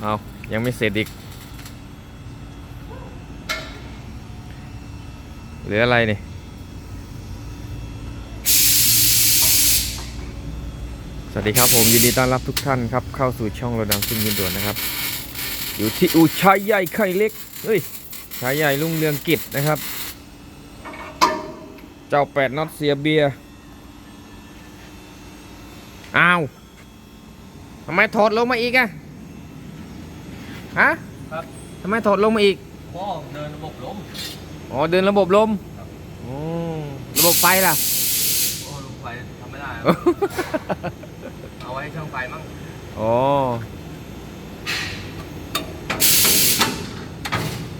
เอายังไม่เสร็จอีก เหลืออะไรนี่สวัสดีครับผมยินดีต้อนรับทุกท่านครับ เข้าสู่ช่องโรดังซิ่งยินด่วนนะครับ อยู่ที่อูชายใหญ่ไข่เล็กเฮ้ยชายใหญ่ลุงเรืองกิจนะครับ เจ้าแปดน็อตเสียเบียอ้าวทำไมถอดลงมาอีกอะ ฮะครับ ทำไมถอดลงมาอีกก็เดินระบบล้ม อ๋อ เดินระบบลมครับโอ้ระบบไฟล่ะ โอ้ลุงไฟทำไม่ได้ครับเอาไว้ให้ช่างไฟมั่งอ๋อ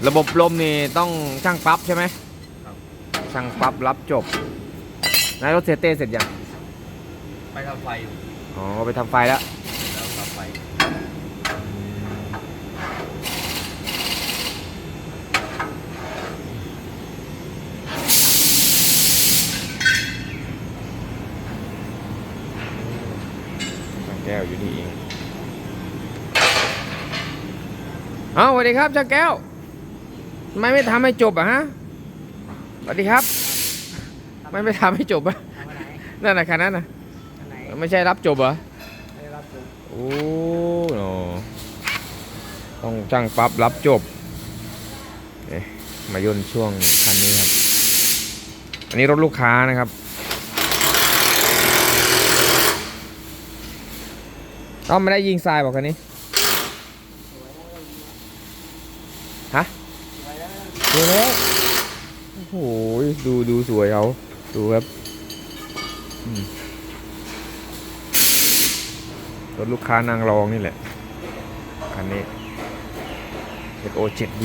ระบบลมนี่ต้องช่างปลั๊บใช่ไหมครับช่างปลั๊บรับจบนายรถเซเต้เสร็จยัง ไปทำไฟอยู่อ๋อ ไปทำไฟแล้ว แล้วทำไฟ ช่างแก้วอยู่นี่เอง เอ้าสวัสดีครับช่างแก้วทำไมไม่ทำให้จบอะฮะสวัสดีครับทำไมไม่ทำให้จบอะทำอะไรนั่นน่ะคันนั้นน่ะอันไหนไม่ใช่รับจบเหรอไม่ได้รับจบโอ้โหต้องจ้างปั๊บรับจบเอ๊ะมาย่นช่วงคันนี้ครับ อันนี้รถลูกค้านะครับต้องไม่ได้ยิงทรายบอกคันนี้ ฮะ ไว้ วแล้วโอ้โหดูดูสวยเขาดูครับรถลูกค้านางรองนี่แหละคันนี้ ZO 7D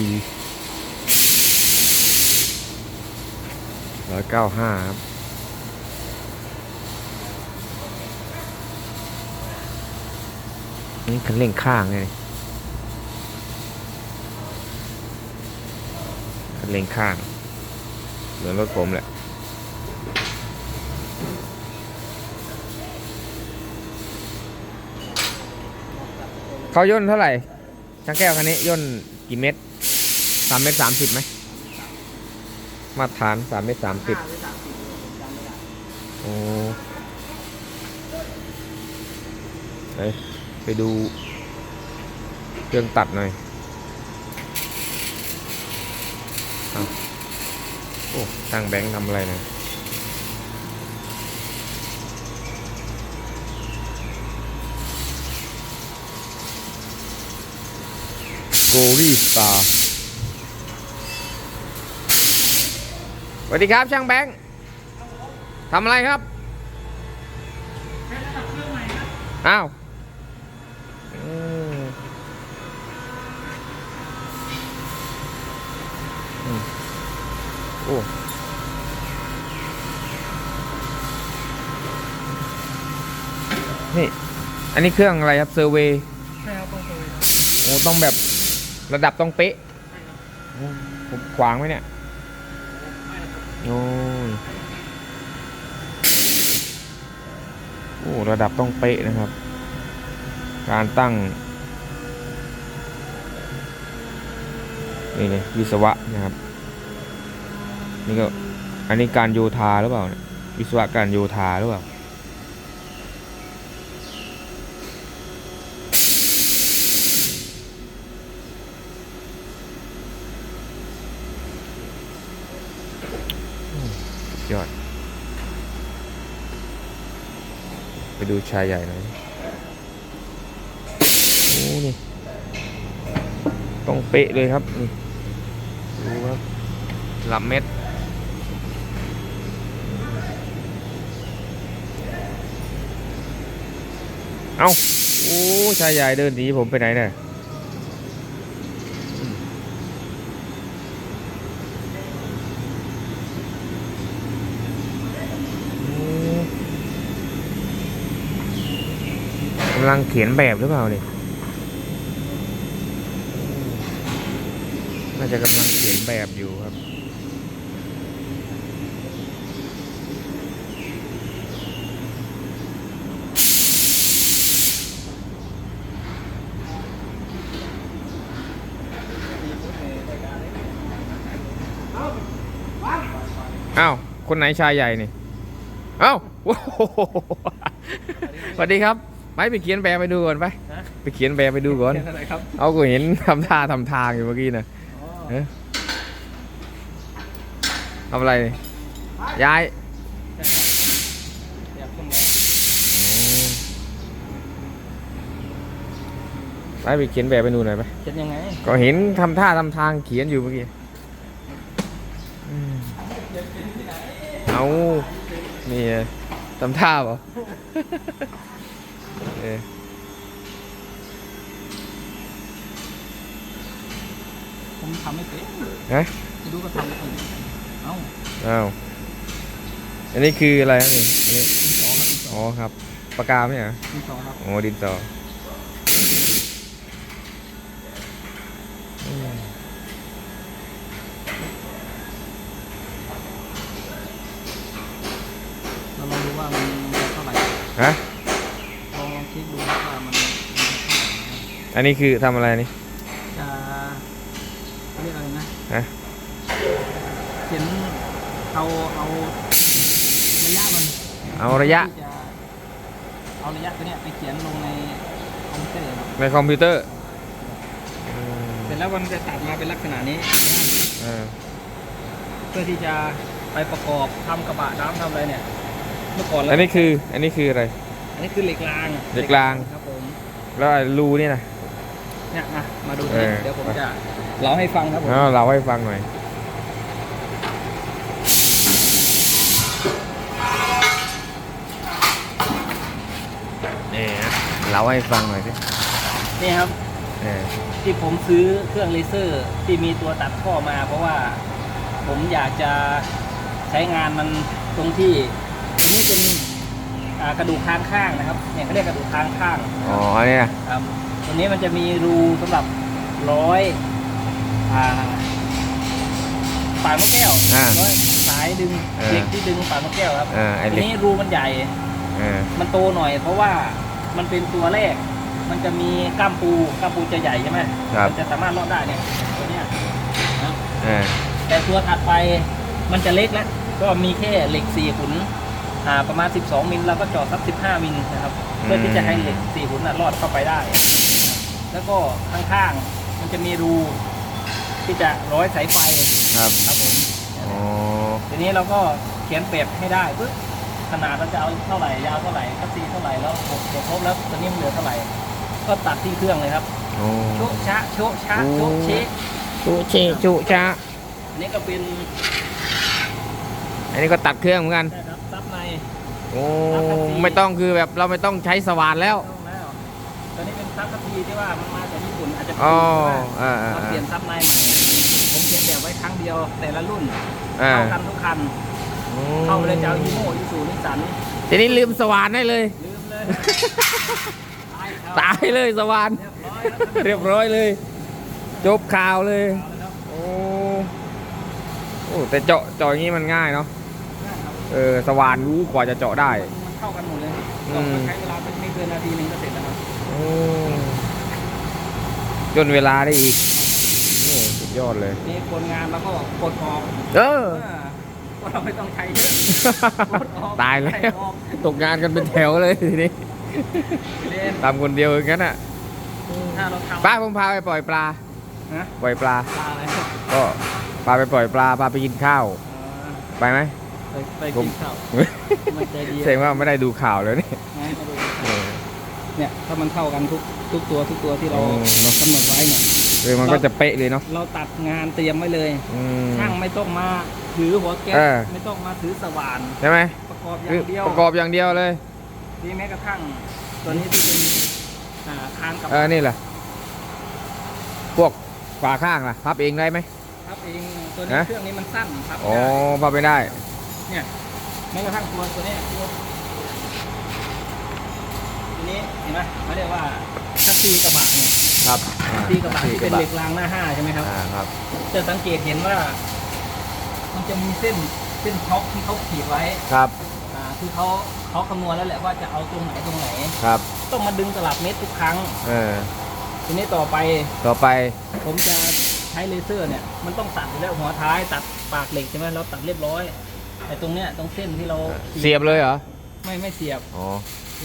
ร้อยเก้าห้าครับนี่คันเร่งข้างไงคัน เร่งข้าง เหมือนรถผมแหละเขาย่นเท่าไหร่ช่างแก้วคันนี้ย่นกี่เม็ดสามเม็ดสามสิบไหมมาตรฐานสามเม็ดสามสิบห้าหรือสามสิบจำไม่ได้โอ้เฮ้ยไปดูเครื่องตัดหน่อยเอา โอ้ช่างแบงค์ทำอะไรเนะโกลี่สตาร์สวัสดีครับช่างแบงค์ทำอะไรครับ อ้าวอืมอืมโอ้ นี่ อันนี้เครื่องอะไรครับเซอร์เวย์ใช่ครับต้องคุยโอ้ต้องแบบระดับต้องเป๊ะโอ้ผมขวางไหมเนี่ยโอ้ยโอ้ระดับต้องเป๊ะนะครับ การตั้งนี่เลยวิศวะนะครับ นี่ก็อันนี้การโยธาหรือเปล่าเนี่ยวิศวะการโยธาหรือเปล่า ยอด ไปดูชายใหญ่หน่อยโอ้นี่ ต้องเป๊ะเลยครับ นี่ ดูครับลำเม็ดเอาโอ้ชายใหญ่เดินหนีผมไปไหนเนี่ยำลังเขียนแบบหรือเปล่าเนี่ยน่าจะกำลังเขียนแบบอยู่ครับอ้าวคนไหนชายใหญ่นี่ เอ้าสวัสดีครับ ไปไปเขียนแบบไปดูก่อนไปฮะ ไปเขียนแบบไปดูก่อน เขียอะไรครับเอากูเห็นทำท่าทำทางอยู่เมื่อกี้นะอ๋อเอ๊ะทำอะไรนี่ย้ายอยากทำไงไปไปเขียนแบบไปดูหน่อยไป เขียนยังไงก็เห็นทำท่าทำทางเขียนอยู่เมื่อกี้อืมเอานี่ไงทำท่าเปล่า เออผมทำไม่เป็นฮะไม่รู้ก็ทำไม่เป็นเอ้าอ้าวอันนี้คืออะไรครับนี่อันนี้ดินสอครับดินสออ๋อครับปากกาไหมเหรอดินสอครับโอ้ดินสออืมเราลองดูว่ามันเท่าไหร่ฮะ ลองลองเช็คดูว่ามันมันเท่าไหร่นะ อันนี้คือทำอะไรนี่ จะเขาเรียกอะไรนะฮะ เขียนเอาเอาระยะมันเอาระยะที่จเอาระยะตัวเนี้ยไปเขียนลงในคอมพิวเตอร์ครับในคอมพิวเตอร์อืมเสร็จแล้วมันจะตัดมาเป็นลักษณะนี้ เออเพื่อที่จะไปประกอบทำกระบะน้ำทำอะไรเนี่ย เมื่อก่อนเราอันนี้คืออันนี้คืออะไร อันนี้คือเหล็กรางเหล็กราง ครับผม แล้วไอ้รูนี่นะ เนี่ยมามาดูเอนี่อเดี๋ยวผมจะเล่าให้ฟังครับผม เอาเราให้ฟังหน่อย นี่นะเราให้ฟังหน่อยสินี่ครับ เออ ที่ผมซื้อเครื่องเลเซอร์ที่มีตัวตัดข้อมา เพราะว่าผมอยากจะใช้งานมันตรงที่ตรงนี้เป็นอ่ากระดูกข้างข้างนะครับเนี่ยเขาเรียกกระดูกข้างข้างอ๋ออันนี้นะครับ ตรงนี้มันจะมีรูสำหรับร้อยอ่าฝายมะแก้วอ่าร้อยสายดึงเออเหล็กที่ดึงฝายมะแก้วครับเออไอ้ทีเหล็กนี้รูมันใหญ่เออมันโตหน่อย เพราะว่ามันเป็นตัวแรก มันจะมีกล้ามปูกล้ามปูจะใหญ่ใช่ไหมครับมัจะสามารถรอดได้เนี่ยตัวเนี้ยนะเออแต่ตัวถัดไปมันจะเล็กแล้วก็มีแค่เหล็กสี่ขุนอ่าประมาณ 12 มิลแล้วก็เจาะสัก15 มิลนะครับเพื่อที่จะให้เหล็กสี่ขุนน่ะรอดเข้าไปได้ แล้วก็ข้างๆมันจะมีรูที่จะร้อยสายไฟครับครับผมอ๋อทีนี้เราก็เขียนเปรียบให้ได้ปึ๊บขนาดเราจะเอาเท่าไหร่ยาวเท่าไหร่คัสซีเท่าไหร่แล้วบวกบวกลบแล้วตัวนี้มันเหลือเท่าไหร่ ก็ตัดที่เครื่องเลยครับโอ้โชะชะโชะชะโชะเชะจุเชจุจ้าอันนี้ก็เป็นอันนี้ก็ตัดเครื่องเหมือนกันนะครับซับใน โอ้ ไม่ต้องคือแบบเราไม่ต้องใช้สว่านแล้ว ต้องแล้วตัวนี้เป็น ซับคัสซีที่ว่ามันมาจากญี่ปุ่นอาจจะอ๋อใช่อ่าไหมอ่า เราเปลี่ยนซับในใหม่ผมเขียนแบบไว้ครั้งเดียวแต่ละรุ่นอ่าเข้ากันทุกคัน เข้าไปเลยจะเอายีโม่ยีสูนิสสันทีนี้ลืมสว่านได้เลย ลืมเลยตายครับตายเลยสว่านเรียบร้อยแล้วเรียบร้อยเลย จบข่าวเลยเอาแล้วครับโอ้โอ้แต่เจาะเจาะอย่างนี้มันง่ายเนาะง่ายครับเออสว่านรู้กว่าจะเจาะได้มันเข้ากันหมดเลยอืมใช้เวลาไม่เกินนาทีหนึงก็เสร็จแล้วครับโอ้ จนเวลาได้อีกโอ้สุดยอดเลย นี่คนงานแล้วก็กดออกเออเออก็เราไม่ต้องใช้เยอะกดออกตายแล้ใช้วออกตกงานกันเป็นแถวเลยทีนี้เล่นทำคนเดียวอย่างนั้นอะถ้าเราทำป้าผมพาไปปล่อยปลานะปล่อยปลาปลาอะไรก็พาไปปล่อยปลาพาไปกินข้าว ไปไหมเออไปไปผมกินข้าวมันใจดีแสดงว่าไม่ได้ดูข่าวเลยนี่ให้มาดู เออเนี่ยถ้ามันเข้ากันทุกทุกตัวทุกตัวที่เราโอ้เนอะ กำหนดไว้เนี่ย เออมันก็จะเป๊ะเลยเนาะเราตัดงานเตรียมไว้เลย อืม ช่างไม่ต้องมาถือหัวแก๊สเออ ไม่ต้องมาถือสว่านใช่ไหมประกอบอคือย่างเดียวประกอบอย่างเดียวเลยนี่แม้กระทั่งตัวนี้ที่เป็นอ่าคานกับเออนี่แหละพวกฝาข้างล่ะพับเองได้ไหม ครับเองตัวนี้ฮะ เครื่องนี้มันสั้นครับอ๋อพับไม่ได้ เนี่ยแม้กระทั่งตัวตัวเนี้ยตัวตัว นี้เห็นไหมเขาเรียกว่าคัสซีกระบะเนี่ยครับคัสซีกระบะที่เป็นเหล็กรางหน้าห้าใช่ไหมครับอ่าครับ จะสังเกตเห็นว่า มันจะมีเส้นเส้นช็อคที่เขาขีดไว้ครับอ่าคือเขาเขาคำนวณแล้วแหละว่าจะเอาตรงไหนตรงไหน ครับต้องมาดึงตลับเม็ดทุกครั้ง เออทีนี้ต่อไปต่อไปผมจะใช้เลเซอร์เนี่ย มันต้องตัดอยู่แล้วหัวท้ายตัดปากเหล็กใช่ไหมเราตัดเรียบร้อยไอ้ตรงเนี้ยตรงเส้นที่เราเสียบเลยเหรอ ไม่ไม่เสียบ อ๋อ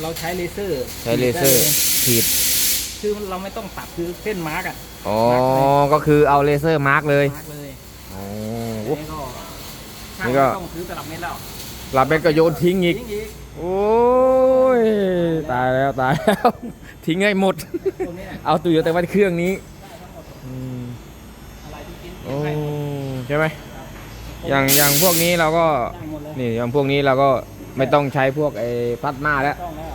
เราใช้เลเซอร์ใช้เลเซอร์ได้ยขีดคือเราไม่ต้องตัดคือเส้นมาร์กอะอ๋อ ก็คือเอาเลเซอร์มาร์กเลยมาร์กเลยอ๋ออันนี้ก็นี่ก็ช่างต้องซื้อตลับเม็ดแล้วลาเบ็ดก็โยนทิ้งอีกทิ้งอีกโอ้ยตายแล้วตายแล้วทิ้งให้หมดตรงนี้เอาตัวอยู่แต่ว่าเครื่องนี้อืมอะไรที่กินโอ้ให้ใช่ไหมอย่างอย่างพวกนี้เราก็ได้หมดเลยนี่อย่างพวกนี้เราก็ ไม่ต้องใช้พวกไอ้พลาสมาแล้วต้องแล้ว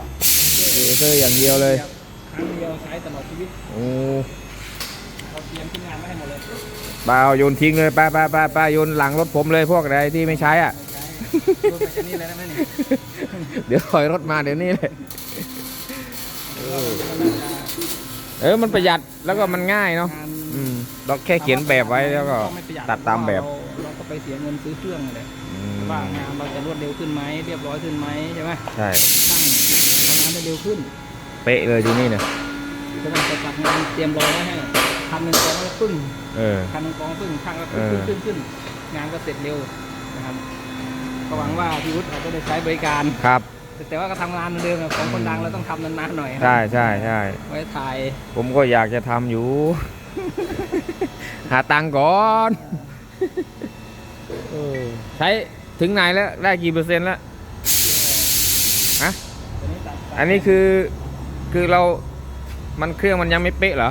เลเซอร์อย่างเดียวเลยครั้งเดียวใช้ตลอดชีวิตโอ้เราเตรียมชิ้นงานมาให้หมดเลยเปล่าโยนทิ้งเลยไปไปไปไปโยนหลังรถผมเลยพวกอะไรที่ไม่ใช้อะไม่ใช้โยนไปแค่นี้เลยนะแม่นี่เดี๋ยวถอยรถมาเดี๋ยวนี้เลยเออมันประหยัดแล้วก็มันง่ายเนาะงานอืมเราแค่เขียนแบบไว้แล้วก็ ไม่ประหยัตัดตามแบบเรเราก็ไปเสียเงินซื้อเครื่องเลยอืม ว่างานเราจะรวดเร็วขึ้นไหมเรียบร้อยขึ้นไหมใช่ไหมใช่ช่างทำงานได้เร็วขึ้น เป๊ะเลยที่นี่เนี่ยเพราะว่าจะจัดงานเตรียมรอไว้ให้พันหนึ่งกองแล้วปึ้งเออพันหนึ่งกองปึ้งช่างก็เอขึ้นอขึ้นขึ้นงานก็เสร็จเร็วนะครับก็หวังว่าพี่วุฒิอาจจะได้ใช้บริการครับแต่แต่ว่าก็ทำงานเหมือนเดิมอะของคนดังเราต้องทำนานๆหน่อยครับใช่ใช่ใช่ไว้ถ่าย ผมก็อยากจะทำอยู่ หาตังค์ก่อนเออใช้ ถึงไหนแล้ว ได้กี่เปอร์เซ็นต์แล้วฮะตัวนี้ตัดตัดอันนี้คือคือเรา มันเครื่องมันยังไม่เป๊ะเหรอ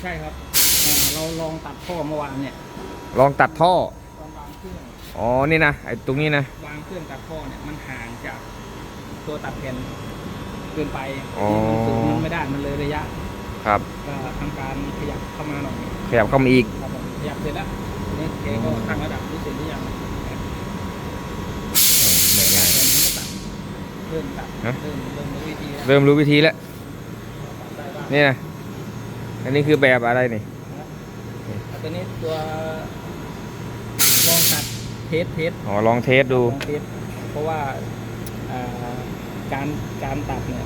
ใช่ครับอ่าเราลองตัดท่อเมื่อวานเนี่ยลองตัดท่อ ตอนวางเครื่องอ๋อ นี่นะ ไอ้ตรงนี้นะ วางเครื่องตัดท่อเนี่ยมันห่างจากตัวตัดแผ่นเกินไปอ๋อ มันสูงมันไม่ได้มันเลยระยะครับ ก็ทำการขยับเข้ามาหน่อยขยับเข้ามาอีกครับผมขยับเสร็จแล้วทีนี่เคก็ตั้งระดับนี้เสร็จหรือยัง ไม่ง่าย แผ่นนี้ก็ตัด เริ่มตัดฮะเริ่มเริ่มรู้วิธีแล้วเริ่มรู้วิธีแล้วตัดได้บ้างนี่นะอันนี้คือแบบอะไรนี่แล้วตัวนี้ตัวลองตัดเทสเทสอ๋อลองเทสดูลองเทสเพราะว่าอ่าการการตัดเนี่ย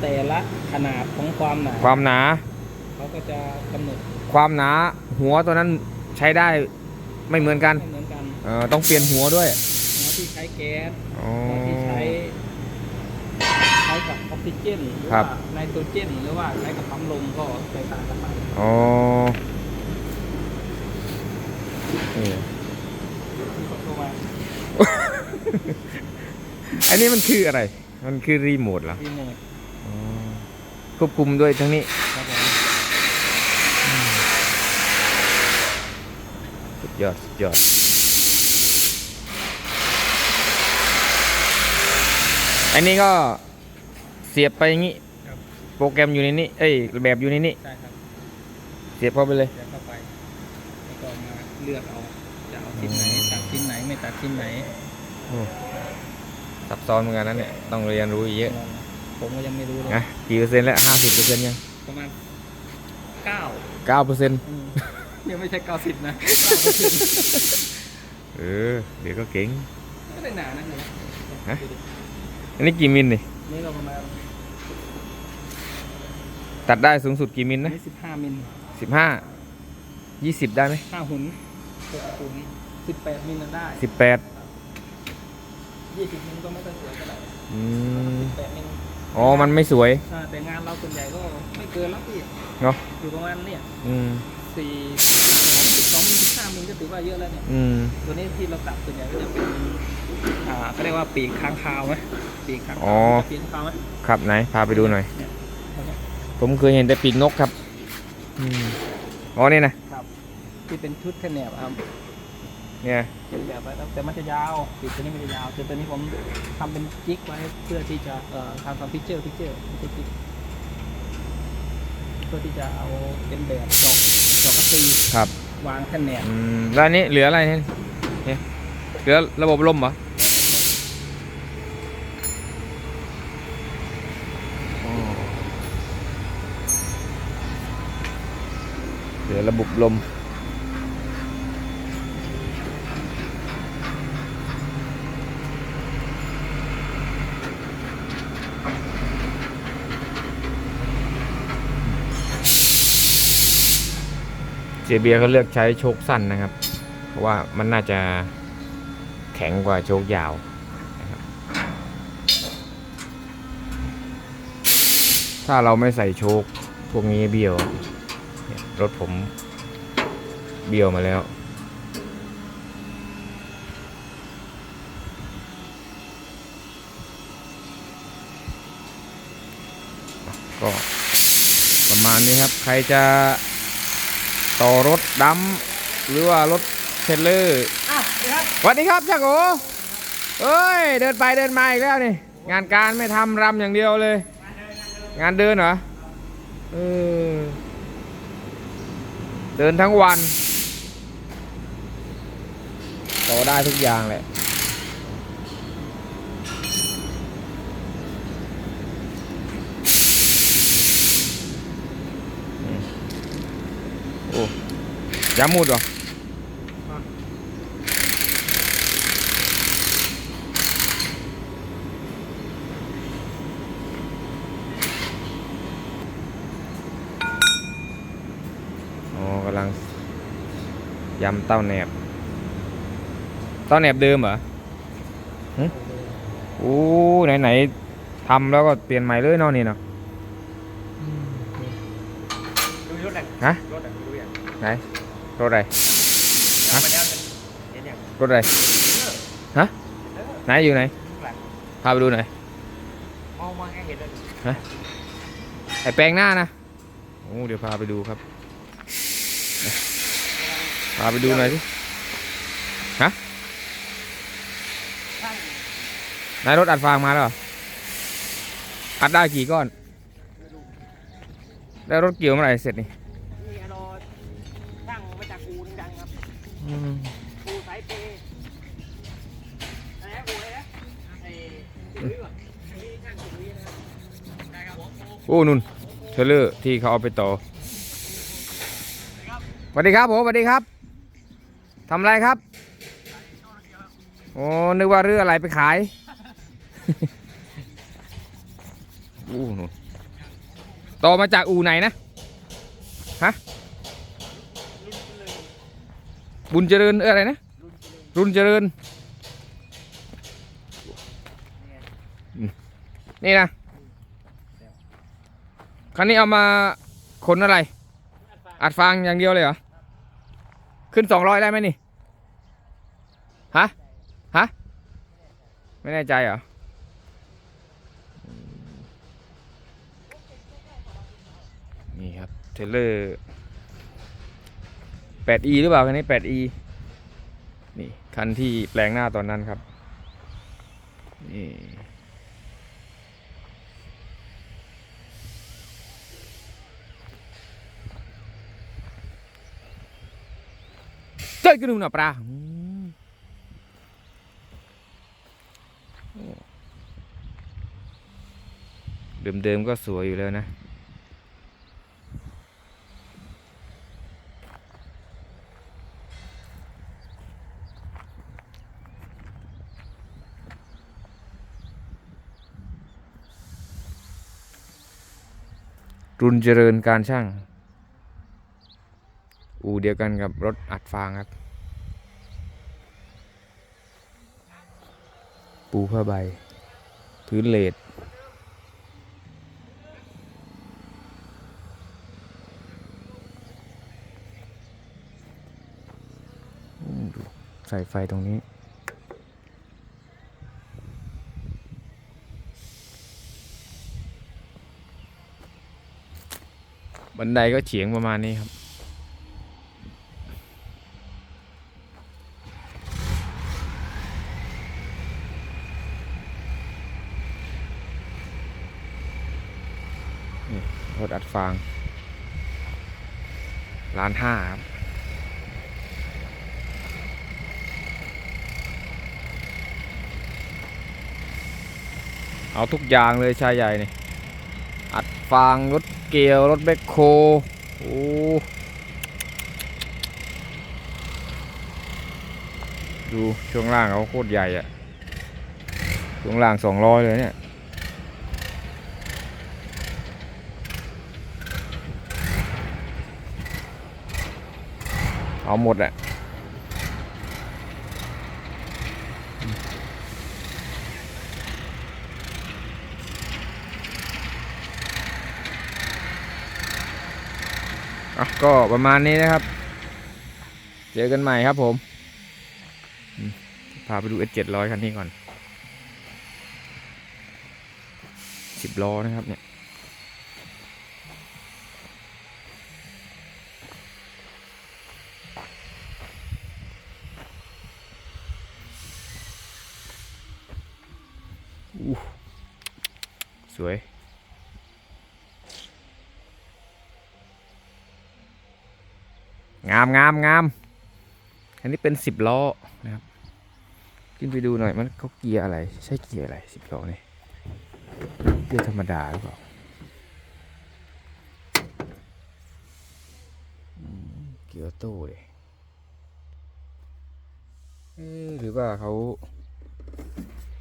แต่ละขนาดของความหนาความหนาเขาก็จะกำหนดความหนาหัวตัวนั้นใช้ได้ไม่เหมือนกันไม่เหมือนกันเออต้องเปลี่ยนหัวด้วยหัวที่ใช้แก๊สอ๋อหัวที่ใช้ใช้กับออก ซิเจนหรือครัว่าบไนโตรเจน หรือว่าใช้กับปั๊มลมก็แตกต่างกันไปอ๋อนี่ที่เขาโทรมาอันนี้มันคืออะไร มันคือรีโมทเหรอรีโมทอ๋อควบคุมด้วยทั้งนี้ ครับผมสุดยอดสุดยอด อันนี้ก็เสียบไปอย่างนี้ ครับ โปรแกรมอยู่ในนี้เอ้ยแบบอยู่ในนี้ ใช่ครับเสียบเข้าไปเลย เดี๋ยวเข้าไปแล้วก็มาเลือกเอาจะเอาชิ้นไหนตัดชิ้นไหนไม่ตัดชิ้นไหนซับซ้อนเหมือนกันนะเนี่ย ต้องเรียนรู้อีกเยอะผมก็ยังไม่รู้เลยนะกี่เปอร์เซ็นต์แล้วห้าสิบเปอร์เซ็นต์ยังประมาณเก้าเก้าเปอร์เซ็นต์อืมยังไม่ใช่เก้าสิบนะเก้าเปอร์เซ็นต์เออ เดี๋ยวก็เก่งไม่ได้หนานะเนี่ยฮะอันนี้กี่มิลนี่ นี่เราประมาณตัดได้สูงสุดกี่มิลนะนี่สิบห้ามิลสิบห้ายี่สิบได้ไหมห้าหุ่นหกหุ่นสิบแปดมิลน่ะได้สิบแปดยี่สิบมิลก็ไม่ค่อยสวยเท่าไหร่อืมสิบแปดมิลอ๋อ มันไม่สวยอ่าแต่งานเราส่วนใหญ่ก็ไม่เกินแล้วพี่เนาะอยู่ประมาณเนี่ยอืมสี่สิบสองมิลสิบห้ามิลก็ถือว่าเยอะแล้วเนี่ย อืม ตัวนี้ที่เราตัดส่วนใหญ่ก็จะเป็น อ่าเขาเรียกว่าปีกค้างคาวไหมปีกค้างอ๋คาอวปีกค้างคาวไหมครับไหนพาไปดูหน่อย เนี่ยตัวเนี้ยผมเคยเห็นแต่ปีกนกครับอืมอ๋อนี่นะครับที่เป็นชุดแค่แนบครับเนี่ย เป็นแบบไว้แล้วแต่มันจะยาวปีกตัวนี้มันจะยาวแต่ตัวนี้ผมทำเป็นจิ๊กไว้เพื่อที่จะเอ่อทำทำพิเจอร์พิเจอร์ไม่ใช่จิ๊กเพื่อที่จะเอาเป็นแบบจอกจอกกระตีครับ วางแค่แนบ อืมแล้วอันนี้เหลืออะไรเนี่ยเนี่ยเหลือระบบลมเหรออ๋อ เหลือระบบลม เจเบียเขาเลือกใช้โชคสั้นนะครับ เพราะว่ามันน่าจะแข็งกว่าโชคยาวถ้าเราไม่ใส่โชคพวกนี้เบี้ยวเนี่ย รถผมเบี้ยวมาแล้วก็ประมาณนี้ครับ ใครจะต่อรถดำหรือว่ารถเทรลเลอร์อะนี่ครับสวัสดีครับช่างโอเอ้ย เดินไปเดินมาอีกแล้วนี่ งานการไม่ทำรำอย่างเดียวเลย งานเดินเหรอเออ เดินทั้งวันโตได้ทุกอย่างแหละโอ้ยามุดเหรออกำลัง ยำเต้าแหนบ เต้าแหนบเดิมเหรอหึโอ้ไหนไหนๆทำแล้วก็เปลี่ยนใหม่เลยเนอนนี่เนาะดูรถอะฮะรถอะดูอย่างไหนรถอะไรฮะไปแล้วเห็นอย่างรถอะไรฮะไหนอยู่ไหนหลังพาไปดูหน่อยมองมาแค่เห็นเลยไอแปลงหน้านะโอ้เดี๋ยวพาไปดูครับ พาไปดูหน่อยสิฮะนายรถอัดฟางมาแล้วอัดได้กี่ก้อนได้รถเกี่ยวเมื่อไหร่เสร็จนี่รอช่างมาจากอู่ดังๆครับอู่สายเปย์อะไรนะอู่อะไรนะไอ้ปุ๋ยว่ะอันนี้ช่างปุ๋ยนะครับได้ครับผมโอ้นุ่นเทรลเลอร์ที่เขาเอาไปต่อสวัสดีครับผมสวัสดีครับ ทำอะไรครับ โอ้ นึกว่าเรืออะไรไปขายโอ้นุ่นต่อมาจากอู่ไหนนะ ฮะ บุญเจริญเอออะไรนะ รุ่นเจริญอืมนี่นะ คันนี้เอามาขนอะไร อัดฟางอย่างเดียวเลยเหรอ ขึ้นสองร้อยได้ไหมนี่ ฮะ ฮะ ไม่แน่ใจเหรอ นี่ครับ เทเลอร์ 8e หรือเปล่าคันนี้ 8e นี่ คันที่แปลงหน้าตอนนั้นครับ นี่ เจ้ยกระดูน่าปลาเดิมๆก็สวยอยู่แล้วนะ รุนเจริญการช่าง อูเดียวกันกับรถอัดฟางครับ ปูผ้าใบ พื้นเลดใส่ไฟตรงนี้บันไดก็เฉียงประมาณนี้ครับ รถอัด ฟางล้านห้าครับเอาทุกอย่างเลยชายใหญ่นี่ อัดฟางรถเกลียวรถแบคโคโอ้ดูช่วงล่างเขาโคตรใหญ่อะช่วงล่างสองร้อยเลยเนี่ย เอาหมดแหละอะก็ประมาณนี้นะครับ เจอกันใหม่ครับผมพาไปดู S700 คันนี้ก่อน 10ล้อนะครับเนี่ย สวย งามงามงามอันนี้เป็นสิบล้อนะครับ ขึ้นไปดูหน่อยมันเขาเกียร์อะไร ใช่เกียร์อะไรสิบล้อนี่เกียร์ธรรมดาหรือเปล่าเกียร์ออโต้เลยหรือว่าเขา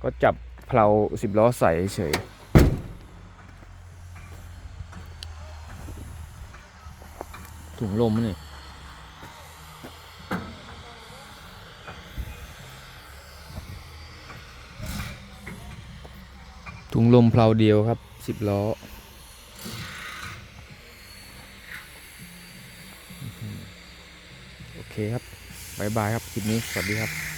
ก็จับเพลาสิบล้อใส่เฉย ถุงลมนี่ถุงลมเพลาเดียวครับสิบล้อ โอเคครับบายบายครับคลิปนี้ สวัสดีครับ